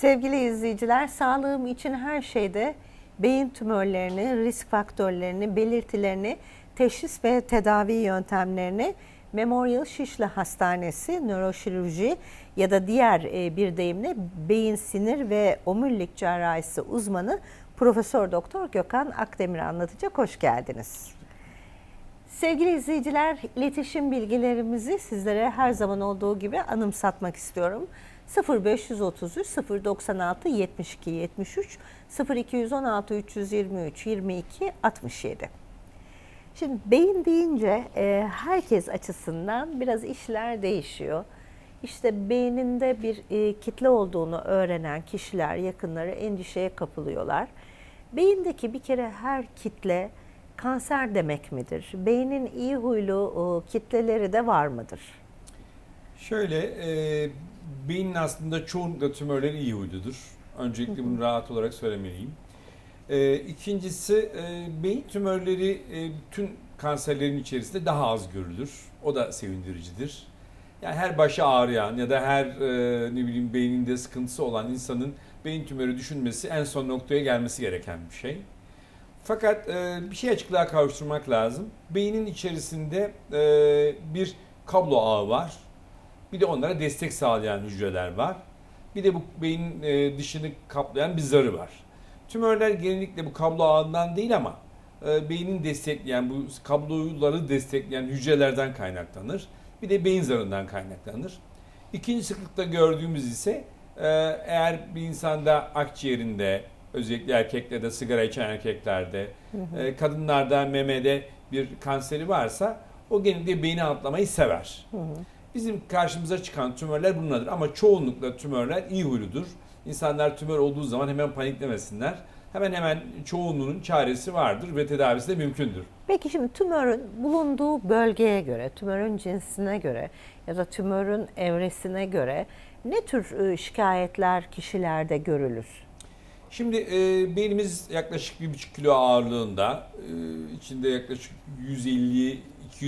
Sevgili izleyiciler, sağlığım için her şeyde beyin tümörlerini, risk faktörlerini, belirtilerini, teşhis ve tedavi yöntemlerini Memorial Şişli Hastanesi nöroşirurji ya da diğer e, bir deyimle beyin sinir ve omurilik cerrahisi uzmanı Profesör Doktor Gökhan Akdemir anlatacak. Hoş geldiniz. Sevgili izleyiciler, iletişim bilgilerimizi sizlere her zaman olduğu gibi anımsatmak istiyorum. 0533 096 72 73 0216 323 22 67. Şimdi beyin deyince e, herkes açısından biraz işler değişiyor. İşte beyninde bir e, kitle olduğunu öğrenen kişiler, yakınları endişeye kapılıyorlar. Beyindeki bir kere her kitle kanser demek midir? Beynin iyi huylu e, kitleleri de var mıdır? Şöyle, e, beynin aslında çoğunlukla tümörleri iyi huyludur. Öncelikle bunu rahat olarak söylemeliyim. E, ikincisi, e, beyin tümörleri e, bütün kanserlerin içerisinde daha az görülür. O da sevindiricidir. Yani her başı ağrıyan ya da her e, ne bileyim beyninde sıkıntısı olan insanın beyin tümörü düşünmesi en son noktaya gelmesi gereken bir şey. Fakat e, bir şey açıklığa kavuşturmak lazım. Beynin içerisinde e, bir kablo ağı var. Bir de onlara destek sağlayan hücreler var. Bir de bu beynin e, dışını kaplayan bir zarı var. Tümörler genellikle bu kablo ağından değil ama e, beynin destekleyen, bu kabloları destekleyen hücrelerden kaynaklanır. Bir de beyin zarından kaynaklanır. İkinci sıklıkta gördüğümüz ise e, eğer bir insanda akciğerinde, özellikle erkeklerde, sigara içen erkeklerde, e, kadınlarda memede bir kanseri varsa o genellikle beyni atlamayı sever. Bizim karşımıza çıkan tümörler bunlardır ama çoğunlukla tümörler iyi huyludur. İnsanlar tümör olduğu zaman hemen paniklemesinler. Hemen hemen çoğunluğunun çaresi vardır ve tedavisi de mümkündür. Peki şimdi tümörün bulunduğu bölgeye göre, tümörün cinsine göre ya da tümörün evresine göre ne tür e, şikayetler kişilerde görülür? Şimdi e, beynimiz yaklaşık 1,5 kilo ağırlığında, e, içinde yaklaşık 150-200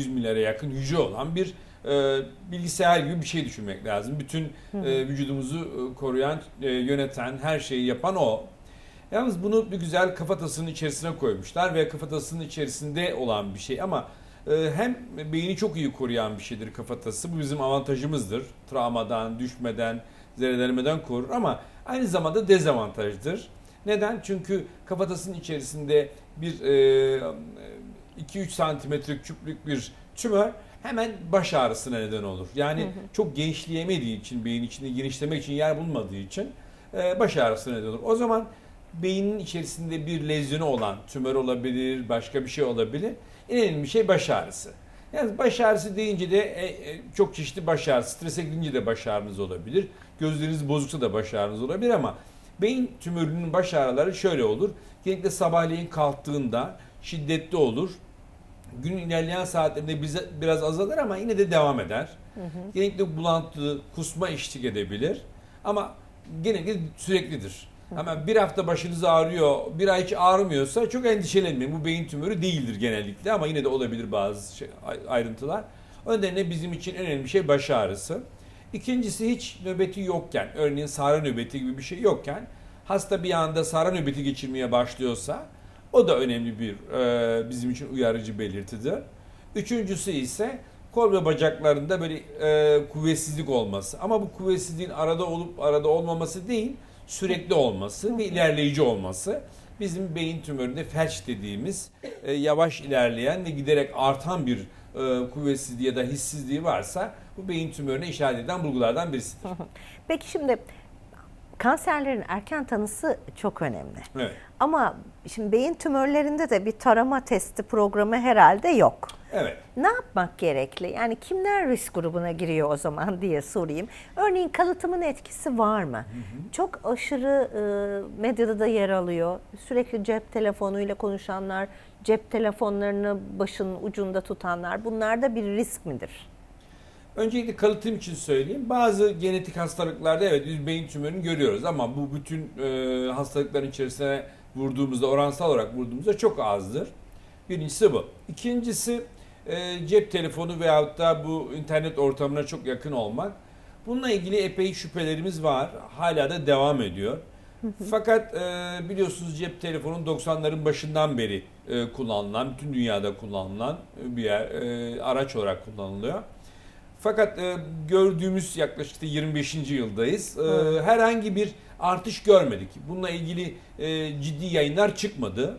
milyara yakın hücre olan bir e, bilgisayar gibi bir şey düşünmek lazım. Bütün e, vücudumuzu e, koruyan, e, yöneten, her şeyi yapan o. Yalnız bunu bir güzel kafatasının içerisine koymuşlar ve kafatasının içerisinde olan bir şey ama e, hem beyni çok iyi koruyan bir şeydir kafatası. Bu bizim avantajımızdır. Travmadan, düşmeden, zedelenmeden korur ama aynı zamanda dezavantajdır. Neden? Çünkü kafatasının içerisinde bir e, 2-3 santimetre küplük bir tümör hemen baş ağrısına neden olur. Yani çok genişleyemediği için, beyin içinde genişlemek için yer bulmadığı için e, baş ağrısına neden olur. O zaman beynin içerisinde bir lezyonu olan tümör olabilir, başka bir şey olabilir. En önemli şey baş ağrısı. Yani baş ağrısı deyince de e, e, çok çeşitli baş ağrısı, strese gidince de baş ağrınız olabilir. Gözleriniz bozuksa da baş ağrınız olabilir ama beyin tümörünün baş ağrıları şöyle olur. Genellikle sabahleyin kalktığında şiddetli olur. Günün ilerleyen saatlerinde bize biraz azalır ama yine de devam eder. Genellikle bulantı, kusma eşlik edebilir. Ama genellikle süreklidir. Ama bir hafta başınız ağrıyor, bir ay hiç ağrımıyorsa çok endişelenmeyin. Bu beyin tümörü değildir genellikle ama yine de olabilir bazı şey, ayrıntılar. O nedenle bizim için en önemli şey baş ağrısı. İkincisi hiç nöbeti yokken, örneğin sahra nöbeti gibi bir şey yokken hasta bir anda sahra nöbeti geçirmeye başlıyorsa o da önemli bir e, bizim için uyarıcı belirtidir. Üçüncüsü ise kol ve bacaklarında böyle e, kuvvetsizlik olması. Ama bu kuvvetsizliğin arada olup arada olmaması değil, sürekli olması ve ilerleyici olması. Bizim beyin tümöründe felç dediğimiz e, yavaş ilerleyen ve giderek artan bir e, kuvvetsizliği ya da hissizliği varsa bu beyin tümörüne işaret eden bulgulardan birisidir. Peki şimdi kanserlerin erken tanısı çok önemli. Evet. Ama şimdi beyin tümörlerinde de bir tarama testi programı herhalde yok. Evet. Ne yapmak gerekli? Yani kimler risk grubuna giriyor o zaman diye sorayım. Örneğin kalıtımın etkisi var mı? Çok aşırı e, medyada da yer alıyor. Sürekli cep telefonuyla konuşanlar, cep telefonlarını başının ucunda tutanlar bunlar da bir risk midir? Öncelikle kalıtım için söyleyeyim. Bazı genetik hastalıklarda evet biz beyin tümörünü görüyoruz ama bu bütün e, hastalıkların içerisine vurduğumuzda, oransal olarak vurduğumuzda çok azdır. Birincisi bu. İkincisi e, cep telefonu veyahut da bu internet ortamına çok yakın olmak. Bununla ilgili epey şüphelerimiz var. Hala da devam ediyor. Fakat e, biliyorsunuz cep telefonu 90'ların başından beri e, kullanılan, bütün dünyada kullanılan bir yer, e, araç olarak kullanılıyor. Fakat e, gördüğümüz yaklaşık da 25. yıldayız. E, Evet. herhangi bir artış görmedik. Bununla ilgili e, ciddi yayınlar çıkmadı.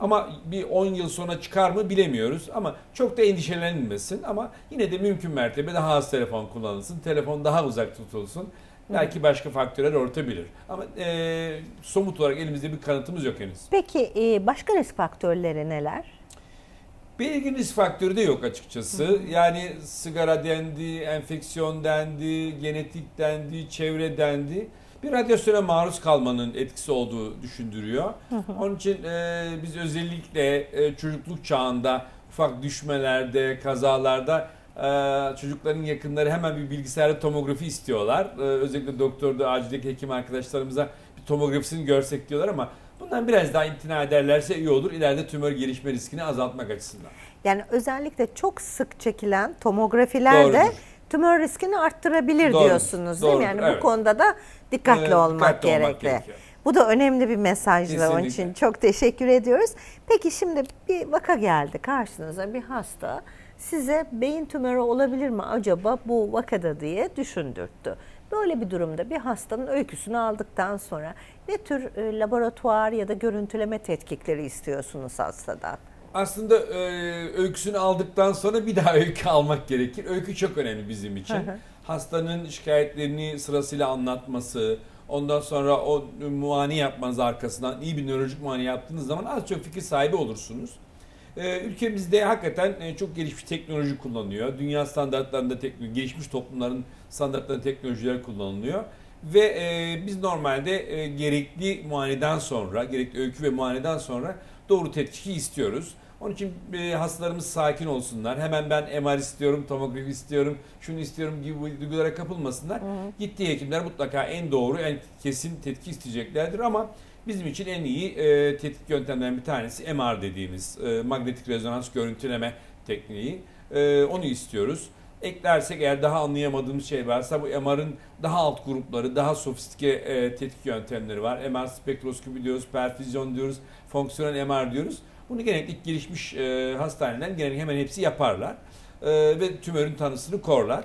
Ama bir 10 yıl sonra çıkar mı bilemiyoruz. Ama çok da endişelenilmesin. Ama yine de mümkün mertebe daha az telefon kullanılsın. Telefon daha uzak tutulsun. Belki başka faktörler ortabilir. Ama e, somut olarak elimizde bir kanıtımız yok henüz. Peki e, başka risk faktörleri neler? Belirgin risk faktörü de yok açıkçası. Yani sigara dendi, enfeksiyon dendi, genetik dendi, çevre dendi. Bir radyasyona maruz kalmanın etkisi olduğu düşündürüyor. Onun için e, biz özellikle e, çocukluk çağında ufak düşmelerde, kazalarda e, çocukların yakınları hemen bir bilgisayarda tomografi istiyorlar. E, özellikle doktorda, acildeki hekim arkadaşlarımıza bir tomografisini görsek diyorlar ama bundan biraz daha imtina ederlerse iyi olur. İleride tümör gelişme riskini azaltmak açısından. Yani özellikle çok sık çekilen tomografiler de Doğrudur. tümör riskini arttırabilir Doğrudur, diyorsunuz değil mi? doğrudur, Yani evet. bu konuda da dikkatli Evet, olmak dikkatli olmak gerekli. gerekiyor. Bu da önemli bir mesajdı onun Kesinlikle. için çok teşekkür ediyoruz. Peki şimdi bir vaka geldi karşınıza bir hasta size beyin tümörü olabilir mi acaba bu vakada diye düşündürttü. Böyle bir durumda bir hastanın öyküsünü aldıktan sonra ne tür e, laboratuvar ya da görüntüleme tetkikleri istiyorsunuz hastadan? Aslında e, öyküsünü aldıktan sonra bir daha öykü almak gerekir. Öykü çok önemli bizim için. Hı hı. Hastanın şikayetlerini sırasıyla anlatması, ondan sonra o muayene yapmanız arkasından iyi bir nörolojik muayene yaptığınız zaman az çok fikir sahibi olursunuz. E, ülkemizde hakikaten e, çok gelişmiş teknoloji kullanıyor. Dünya standartlarında teknoloji, gelişmiş toplumların standartlarında teknolojiler kullanılıyor. Ve e, biz normalde e, gerekli muayeneden sonra, gerekli öykü ve muayeneden sonra doğru tetkiki istiyoruz. Onun için e, hastalarımız sakin olsunlar. Hemen ben MR istiyorum, tomografi istiyorum, şunu istiyorum gibi duygulara kapılmasınlar. Gittiği hekimler mutlaka en doğru, en kesin tetkik isteyeceklerdir ama bizim için en iyi e, tetkik yöntemlerinden bir tanesi MR dediğimiz e, magnetik rezonans görüntüleme tekniği. E, onu istiyoruz. Eklersek eğer daha anlayamadığımız şey varsa bu MR'ın daha alt grupları, daha sofistike e, tetkik yöntemleri var. MR spektroskopi diyoruz, perfüzyon diyoruz, fonksiyonel MR diyoruz. Bunu genellikle ilk gelişmiş e, hastaneler genellikle hemen hepsi yaparlar. E, ve tümörün tanısını korlar.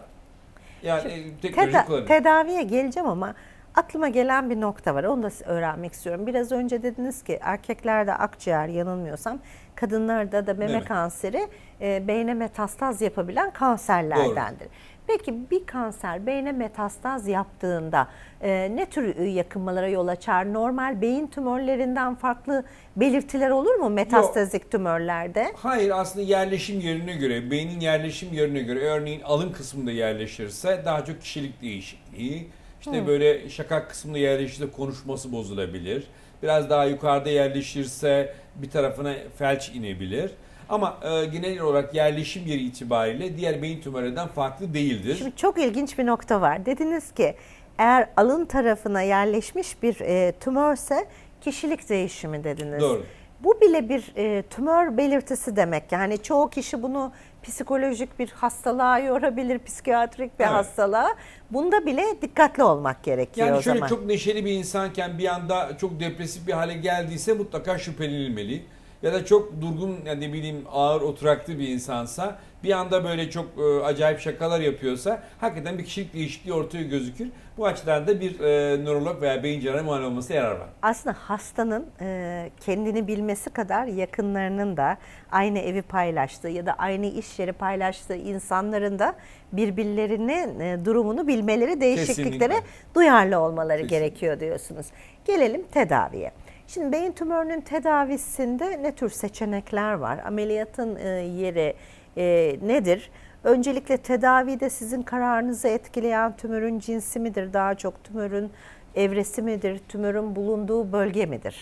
Yani e, teknoloji Teda- kullanıyor. tedaviye geleceğim ama aklıma gelen bir nokta var. Onu da öğrenmek istiyorum. Biraz önce dediniz ki erkeklerde akciğer yanılmıyorsam kadınlarda da meme Evet. kanseri e, beyne metastaz yapabilen kanserlerdendir. Peki bir kanser beyne metastaz yaptığında e, ne tür yakınmalara yol açar? Normal beyin tümörlerinden farklı belirtiler olur mu metastazik tümörlerde? Hayır aslında yerleşim yerine göre, beynin yerleşim yerine göre örneğin alın kısmında yerleşirse daha çok kişilik değişikliği, işte böyle şakak kısmında yerleşirse konuşması bozulabilir. Biraz daha yukarıda yerleşirse bir tarafına felç inebilir. Ama e, genel olarak yerleşim yeri itibariyle diğer beyin tümörlerinden farklı değildir. Şimdi çok ilginç bir nokta var. Dediniz ki eğer alın tarafına yerleşmiş bir e, tümörse kişilik değişimi dediniz. Doğru. Bu bile bir e, tümör belirtisi demek. Yani çoğu kişi bunu psikolojik bir hastalığa yorabilir, psikiyatrik bir Evet. hastalığa. Bunda bile dikkatli olmak gerekiyor Yani o şöyle zaman. çok neşeli bir insanken bir anda çok depresif bir hale geldiyse mutlaka şüphelenilmeli. Ya da çok durgun ya ne bileyim ağır oturaklı bir insansa bir anda böyle çok e, acayip şakalar yapıyorsa hakikaten bir kişilik değişikliği ortaya gözükür. Bu açıdan da bir e, nörolog veya beyin cerrahı muayene olması yarar var. Aslında hastanın e, kendini bilmesi kadar yakınlarının da aynı evi paylaştığı ya da aynı iş yeri paylaştığı insanların da birbirlerinin e, durumunu bilmeleri, değişikliklere Kesinlikle. duyarlı olmaları Kesinlikle. gerekiyor diyorsunuz. Gelelim tedaviye. Şimdi beyin tümörünün tedavisinde ne tür seçenekler var? Ameliyatın e, yeri e, nedir? Öncelikle tedavide sizin kararınızı etkileyen tümörün cinsi midir? Daha çok tümörün evresi midir? Tümörün bulunduğu bölge midir?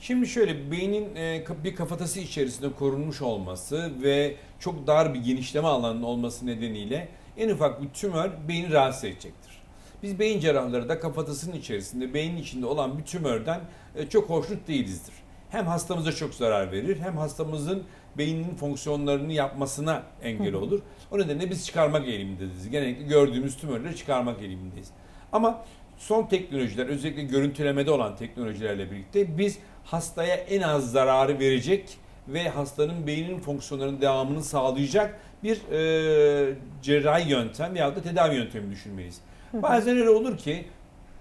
Şimdi şöyle beynin e, bir kafatası içerisinde korunmuş olması ve çok dar bir genişleme alanının olması nedeniyle en ufak bir tümör beyni rahatsız edecektir. Biz beyin cerrahları da kafatasının içerisinde, beynin içinde olan bir tümörden e, çok hoşnut değilizdir. hem hastamıza çok zarar verir hem hastamızın beyninin fonksiyonlarını yapmasına engel olur. O nedenle biz çıkarmak eğilimindeyiz. Genellikle gördüğümüz tümörleri çıkarmak eğilimindeyiz. Ama son teknolojiler özellikle görüntülemede olan teknolojilerle birlikte biz hastaya en az zararı verecek ve hastanın beyninin fonksiyonlarının devamını sağlayacak bir e, cerrahi yöntem veyahut da tedavi yöntemi düşünmeliyiz. Bazen öyle olur ki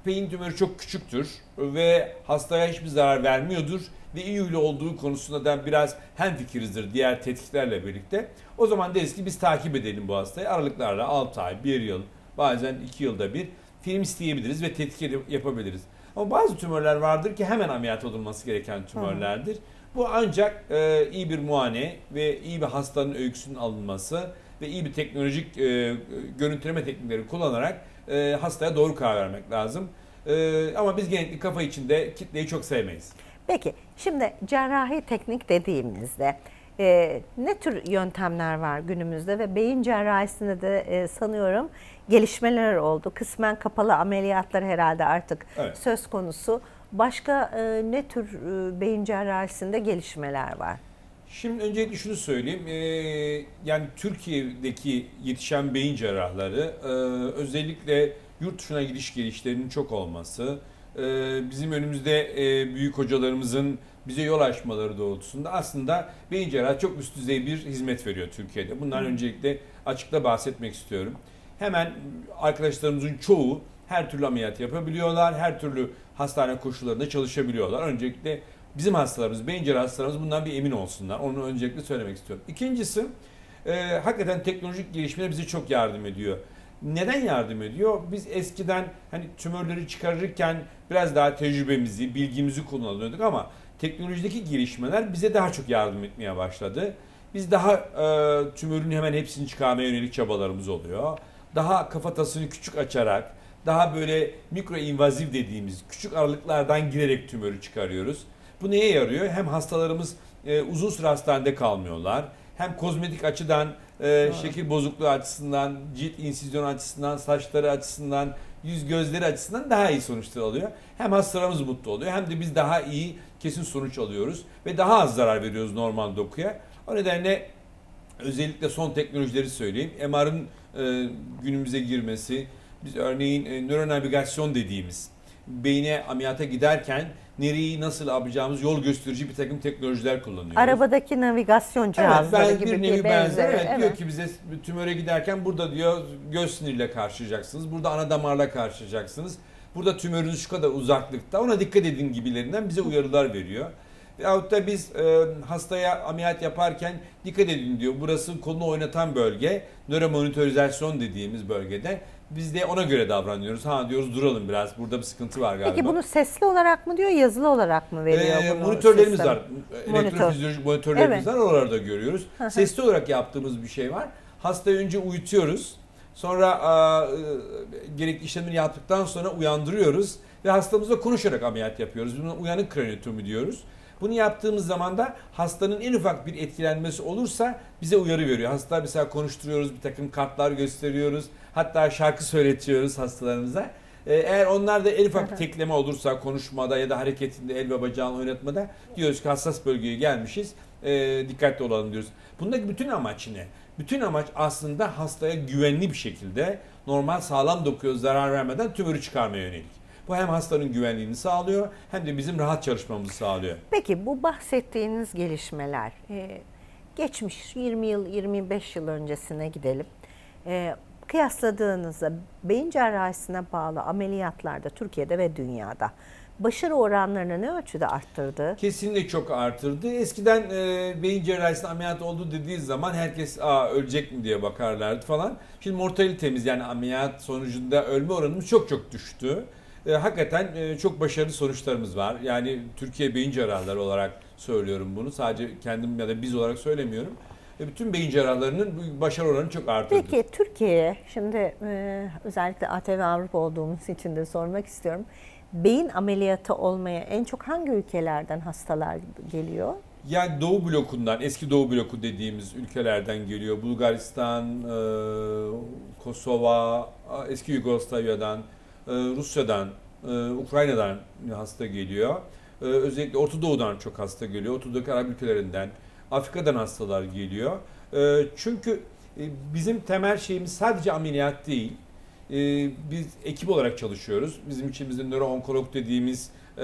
beyin tümörü çok küçüktür ve hastaya hiçbir zarar vermiyordur ve iyi huylu olduğu konusunda da biraz hemfikirizdir diğer tetkiklerle birlikte. O zaman deriz ki biz takip edelim bu hastayı. Aralıklarla 6 ay, 1 yıl, bazen 2 yılda bir film isteyebiliriz ve tetkik yapabiliriz. Ama bazı tümörler vardır ki hemen ameliyat olunması gereken tümörlerdir. Bu ancak e, iyi bir muayene ve iyi bir hastanın öyküsünün alınması ve iyi bir teknolojik e, görüntüleme teknikleri kullanarak e, hastaya doğru karar vermek lazım. E, ama biz genellikle kafa içinde kitleyi çok sevmeyiz. Peki şimdi cerrahi teknik dediğimizde e, ne tür yöntemler var günümüzde ve beyin cerrahisinde de e, sanıyorum gelişmeler oldu. Kısmen kapalı ameliyatlar herhalde artık Evet. söz konusu. Başka e, ne tür e, beyin cerrahisinde gelişmeler var? Şimdi öncelikle şunu söyleyeyim. Ee, yani Türkiye'deki yetişen beyin cerrahları e, özellikle yurt dışına gidiş gelişlerinin çok olması, e, bizim önümüzde e, büyük hocalarımızın bize yol açmaları doğrultusunda aslında beyin cerrahı çok üst düzey bir hizmet veriyor Türkiye'de. Bundan öncelikle açıkla bahsetmek istiyorum. Hemen arkadaşlarımızın çoğu her türlü ameliyat yapabiliyorlar, her türlü hastane koşullarında çalışabiliyorlar. Öncelikle bizim hastalarımız, beyin cerrahı hastalarımız bundan bir emin olsunlar. Onu öncelikle söylemek istiyorum. İkincisi, e, hakikaten teknolojik gelişmeler bize çok yardım ediyor. Neden yardım ediyor? Biz eskiden hani tümörleri çıkarırken biraz daha tecrübemizi, bilgimizi kullanıyorduk ama teknolojideki gelişmeler bize daha çok yardım etmeye başladı. Biz daha e, tümörün hemen hepsini çıkarmaya yönelik çabalarımız oluyor. Daha kafatasını küçük açarak, daha böyle mikro invaziv dediğimiz küçük aralıklardan girerek tümörü çıkarıyoruz. Bu neye yarıyor? Hem hastalarımız e, uzun süre hastanede kalmıyorlar. Hem kozmetik açıdan, e, şekil bozukluğu açısından, cilt insizyon açısından, saçları açısından, yüz gözleri açısından daha iyi sonuçlar alıyor. Hem hastalarımız mutlu oluyor hem de biz daha iyi kesin sonuç alıyoruz ve daha az zarar veriyoruz normal dokuya. O nedenle özellikle son teknolojileri söyleyeyim. MR'ın e, günümüze girmesi, biz örneğin e, nöronavigasyon dediğimiz beyne ameliyata giderken nereyi nasıl yapacağımız yol gösterici bir takım teknolojiler kullanıyoruz. Arabadaki navigasyon Evet, cihazları ben gibi bir nevi benzer. Evet, evet. Diyor ki bize tümöre giderken burada diyor göz siniriyle karşılayacaksınız. Burada ana damarla karşılayacaksınız. Burada tümörünüz şu kadar uzaklıkta. Ona dikkat edin gibilerinden bize uyarılar veriyor. Veyahut da biz e, hastaya ameliyat yaparken dikkat edin diyor. Burası kolunu oynatan bölge. Nöromonitorizasyon dediğimiz bölgede. Biz de ona göre davranıyoruz. Ha diyoruz duralım biraz. Burada bir sıkıntı var galiba. Peki bunu sesli olarak mı diyor, yazılı olarak mı veriyor Ee, bunu? monitörlerimiz sistem? var. Elektrofizyolojik monitörlerimiz Evet. var. Oralarda görüyoruz. hı. Sesli olarak yaptığımız bir şey var. Hastayı önce uyutuyoruz. Sonra a, e, gerekli işlemini yaptıktan sonra uyandırıyoruz ve hastamızla konuşarak ameliyat yapıyoruz. Buna uyanık kraniotomi diyoruz. Bunu yaptığımız zaman da hastanın en ufak bir etkilenmesi olursa bize uyarı veriyor. Hasta mesela konuşturuyoruz, bir takım kartlar gösteriyoruz. Hatta şarkı söyletiyoruz hastalarımıza. Ee, Eğer onlarda en ufak bir tekleme olursa konuşmada ya da hareketinde el ve bacağını oynatmada diyoruz ki hassas bölgeye gelmişiz. Ee, dikkatli olalım diyoruz. Bundaki bütün amaç ne? Bütün amaç aslında hastaya güvenli bir şekilde normal sağlam dokuya zarar vermeden tümörü çıkarmaya yönelik. Bu hem hastanın güvenliğini sağlıyor hem de bizim rahat çalışmamızı sağlıyor. Peki bu bahsettiğiniz gelişmeler e, geçmiş 20 yıl 25 yıl öncesine gidelim. E, kıyasladığınızda beyin cerrahisine bağlı ameliyatlarda Türkiye'de ve dünyada başarı oranlarını ne ölçüde arttırdı? Kesinlikle çok artırdı. Eskiden e, beyin cerrahisinde ameliyat oldu dediği zaman herkes Aa, ölecek mi diye bakarlardı falan. Şimdi mortalitemiz yani ameliyat sonucunda ölme oranımız çok çok düştü. E, hakikaten e, çok başarılı sonuçlarımız var. Yani Türkiye beyin cerrahları olarak söylüyorum bunu. Sadece kendim ya da biz olarak söylemiyorum. E, bütün beyin cerrahlarının başarı oranı çok arttırdı. Peki Türkiye'ye şimdi e, özellikle ATV Avrupa olduğumuz için de sormak istiyorum. Beyin ameliyatı olmaya en çok hangi ülkelerden hastalar geliyor? Yani Doğu blokundan, eski Doğu bloku dediğimiz ülkelerden geliyor. Bulgaristan, e, Kosova, eski Yugoslavya'dan, Rusya'dan, e, Ukrayna'dan hasta geliyor. Ee, özellikle Orta Doğu'dan çok hasta geliyor. Orta Doğu Arap ülkelerinden, Afrika'dan hastalar geliyor. Çünkü e, bizim temel şeyimiz sadece ameliyat değil. Biz ekip olarak çalışıyoruz. Bizim içimizde nöro-onkolog dediğimiz e,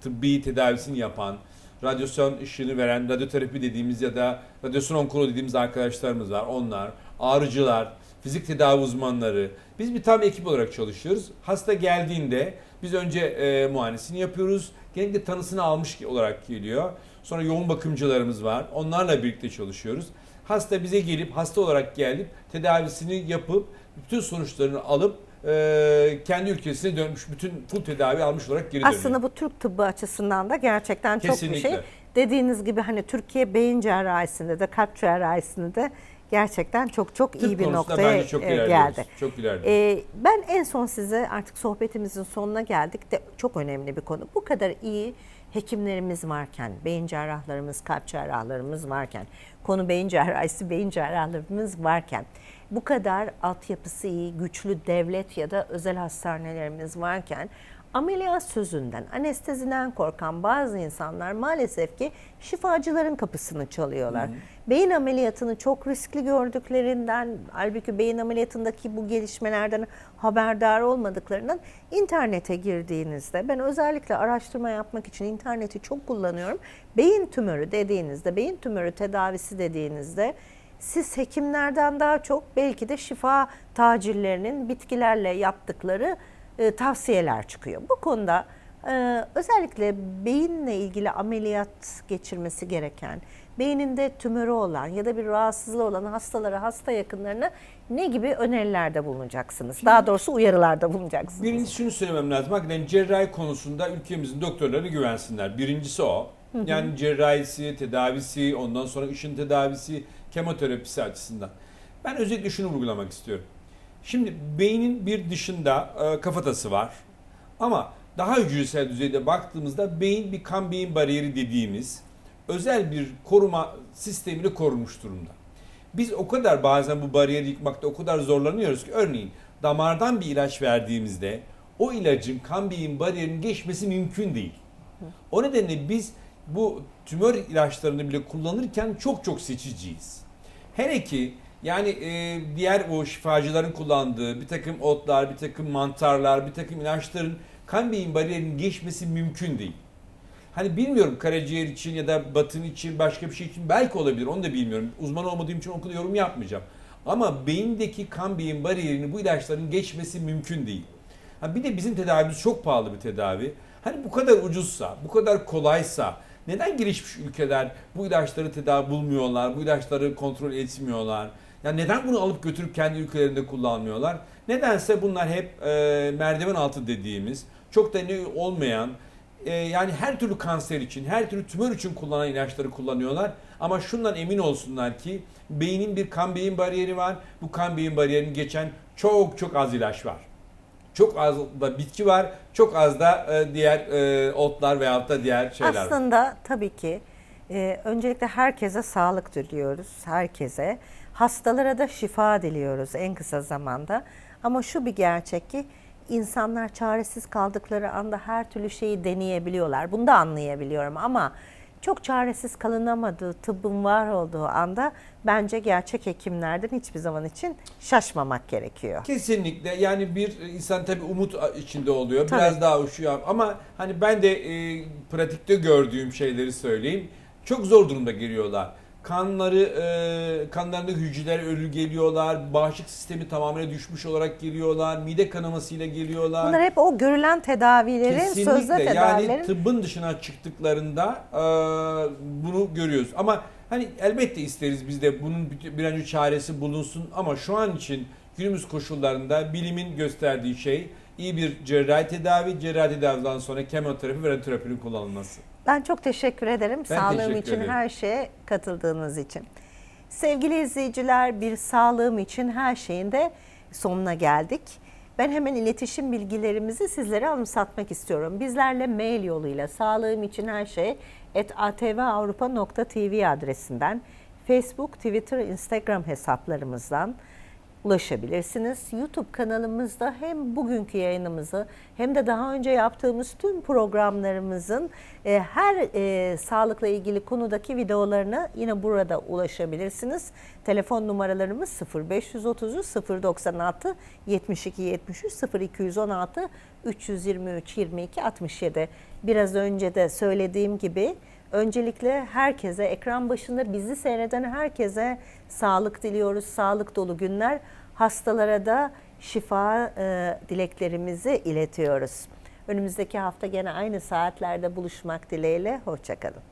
tıbbi tedavisini yapan, radyasyon ışını veren, radyoterapi dediğimiz ya da radyasyon onkoloji dediğimiz arkadaşlarımız var. Onlar, ağrıcılar, fizik tedavi uzmanları. Biz bir tam ekip olarak çalışıyoruz. Hasta geldiğinde biz önce e, muayenesini yapıyoruz. Genellikle tanısını almış olarak geliyor. Sonra yoğun bakımcılarımız var. Onlarla birlikte çalışıyoruz. Hasta bize gelip hasta olarak gelip tedavisini yapıp bütün sonuçlarını alıp e, kendi ülkesine dönmüş bütün full tedavi almış olarak geri dönüyor. Aslında bu Türk tıbbı açısından da gerçekten çok bir şey. Kesinlikle. Dediğiniz gibi hani Türkiye beyin cerrahisinde de kalp cerrahisinde de gerçekten çok çok Tıp iyi bir noktaya çok e, geldi. Çok ilerliyoruz. Ee, ben en son size artık sohbetimizin sonuna geldik de çok önemli bir konu. Bu kadar iyi hekimlerimiz varken, beyin cerrahlarımız, kalp cerrahlarımız varken, konu beyin cerrahisi, beyin cerrahlarımız varken, bu kadar altyapısı iyi, güçlü devlet ya da özel hastanelerimiz varken ameliyat sözünden, anesteziden korkan bazı insanlar maalesef ki şifacıların kapısını çalıyorlar. Beyin ameliyatını çok riskli gördüklerinden, halbuki beyin ameliyatındaki bu gelişmelerden haberdar olmadıklarından internete girdiğinizde, ben özellikle araştırma yapmak için interneti çok kullanıyorum. Beyin tümörü dediğinizde, beyin tümörü tedavisi dediğinizde siz hekimlerden daha çok belki de şifa tacirlerinin bitkilerle yaptıkları e, tavsiyeler çıkıyor. Bu konuda e, özellikle beyinle ilgili ameliyat geçirmesi gereken, beyninde tümörü olan ya da bir rahatsızlığı olan hastalara, hasta yakınlarına ne gibi önerilerde bulunacaksınız? Daha doğrusu uyarılarda bulunacaksınız. Birincisi şunu söylemem lazım. Hakikaten cerrahi konusunda ülkemizin doktorları güvensinler. Birincisi o. Yani cerrahisi, tedavisi, ondan sonra ışın tedavisi, kemoterapisi açısından. Ben özellikle şunu vurgulamak istiyorum. Şimdi beynin bir dışında e, kafatası var. Ama daha hücresel düzeyde baktığımızda beyin bir kan beyin bariyeri dediğimiz özel bir koruma sistemiyle korunmuş durumda. Biz o kadar bazen bu bariyeri yıkmakta o kadar zorlanıyoruz ki örneğin damardan bir ilaç verdiğimizde o ilacın kan beyin bariyerinin geçmesi mümkün değil. O nedenle biz bu tümör ilaçlarını bile kullanırken çok çok seçiciyiz. Hele ki yani e, diğer o şifacıların kullandığı bir takım otlar, bir takım mantarlar, bir takım ilaçların kan beyin bariyerinin geçmesi mümkün değil. Hani bilmiyorum karaciğer için ya da batın için başka bir şey için belki olabilir onu da bilmiyorum. Uzman olmadığım için o konuda yorum yapmayacağım. Ama beyindeki kan beyin bariyerini bu ilaçların geçmesi mümkün değil. Ha bir de bizim tedavimiz çok pahalı bir tedavi. Hani bu kadar ucuzsa, bu kadar kolaysa neden gelişmiş ülkeler bu ilaçları tedavi bulmuyorlar, bu ilaçları kontrol etmiyorlar? Ya neden bunu alıp götürüp kendi ülkelerinde kullanmıyorlar? Nedense bunlar hep e, merdiven altı dediğimiz, çok da ne olmayan, e, yani her türlü kanser için, her türlü tümör için kullanan ilaçları kullanıyorlar. Ama şundan emin olsunlar ki beynin bir kan beyin bariyeri var. Bu kan beyin bariyerini geçen çok çok az ilaç var. Çok az da bitki var, çok az da e, diğer e, otlar veyahut da diğer şeyler var. Aslında tabii ki e, öncelikle herkese sağlık diliyoruz, herkese. Hastalara da şifa diliyoruz en kısa zamanda. Ama şu bir gerçek ki insanlar çaresiz kaldıkları anda her türlü şeyi deneyebiliyorlar. Bunu da anlayabiliyorum ama çok çaresiz kalınamadığı, tıbbın var olduğu anda bence gerçek hekimlerden hiçbir zaman için şaşmamak gerekiyor. Kesinlikle yani bir insan tabii umut içinde oluyor. Tabii. Biraz daha uçuyor ama hani ben de e, pratikte gördüğüm şeyleri söyleyeyim. Çok zor durumda geliyorlar. Kanları, e, kanlarında hücreler ölü geliyorlar. Bağışıklık sistemi tamamen düşmüş olarak geliyorlar. Mide kanamasıyla geliyorlar. Bunlar hep o görülen tedavilerin, sözde Kesinlikle tedavilerin yani tıbbın dışına çıktıklarında e, bunu görüyoruz. Ama hani elbette isteriz biz de bunun bir an önce çaresi bulunsun ama şu an için günümüz koşullarında bilimin gösterdiği şey iyi bir cerrahi tedavi, cerrahi tedaviden sonra kemoterapi ve radyoterapinin kullanılması. Ben çok teşekkür ederim Ben sağlığım teşekkür için ederim. her şeye katıldığınız için. Sevgili izleyiciler bir sağlığım için her şeyin de sonuna geldik. Ben hemen iletişim bilgilerimizi sizlere anımsatmak istiyorum. Bizlerle mail yoluyla sağlığım için her şey atvavrupa.tv adresinden, Facebook, Twitter, Instagram hesaplarımızdan, ulaşabilirsiniz. YouTube kanalımızda hem bugünkü yayınımızı hem de daha önce yaptığımız tüm programlarımızın e, her e, sağlıkla ilgili konudaki videolarına yine burada ulaşabilirsiniz. Telefon numaralarımız 0530 096 72 73 0216 323 22 67. Biraz önce de söylediğim gibi Öncelikle herkese, ekran başında bizi seyreden herkese sağlık diliyoruz. Sağlık dolu günler. Hastalara da şifa e, dileklerimizi iletiyoruz. Önümüzdeki hafta gene aynı saatlerde buluşmak dileğiyle. Hoşçakalın.